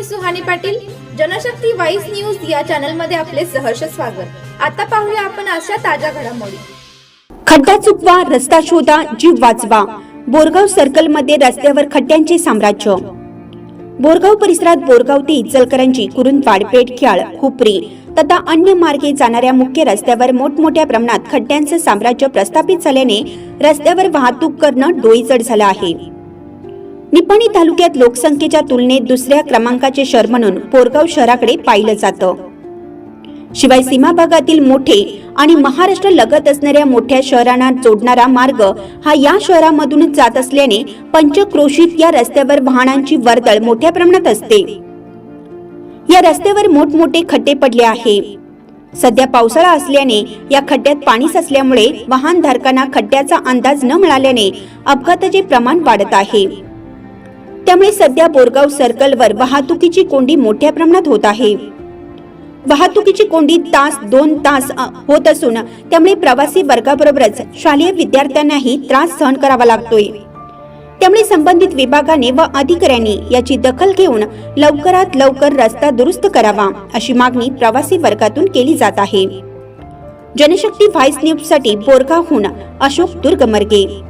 मी Suhani Patil. Janshakti voice news या चॅनलमध्ये आपले सहर्ष स्वागत. आता पाहूया आपण अशा ताज्या घडामोडी. खड्डा चुकवा रस्ता शोधा जीव वाचवा. बोरगाव सर्कलमध्ये रस्त्यावर खड्ड्यांचे साम्राज्य. बोरगाव परिसरात बोरगाव ते इचलकरंजी कुरुंदवाड पेठख्याळ खुपरी तथा अन्य मार्गे जाणाऱ्या मुख्य रस्त्यावर मोठमोठ्या प्रमाणात खड्ड्यांचं साम्राज्य प्रस्थापित झाल्याने रस्त्यावर वाहतूक करणं डोईजड झालं आहे. निपाणी तालुक्यात लोकसंख्येच्या तुलनेत दुसऱ्या क्रमांकाचे शहर म्हणून पोरगाव शहराकडे पाहिलं जातं. शिवाय सीमा भागातील मोठे आणि महाराष्ट्र लगत असणाऱ्या मोठ्या शहरांना जोडणारा मार्ग हा या शहरामधूनच जात असल्याने पंचक्रोशीत या रस्त्यावर वाहनांची वर्दळ मोठ्या प्रमाणात असते. या रस्त्यावर मोठमोठे खड्डे पडले आहे. सध्या पावसाळा असल्याने या खड्ड्यात पाणी साचल्यामुळे वाहनधारकांना खड्ड्याचा अंदाज न मिळाल्याने अपघाताचे प्रमाण वाढत आहे. त्यामुळे सध्या बोरगाव सर्कलवर वाहतुकीची कोंडी मोठ्या प्रमाणात होत आहे. वाहतुकीची कोंडी तास दोन तास होत असून त्यामुळे प्रवासी वर्गाबरोबरच शालेय विद्यार्थ्यांनाही त्रास सहन करावा लागतोय. त्यामुळे संबंधित विभागाने व अधिकाऱ्यांनी याची दखल घेऊन लवकरात लवकर रस्ता दुरुस्त करावा अशी मागणी प्रवासी वर्गातून केली जात आहे. जनशक्ती व्हाईस न्यूजसाठी बोरगावहून अशोक दुर्गमर्गे.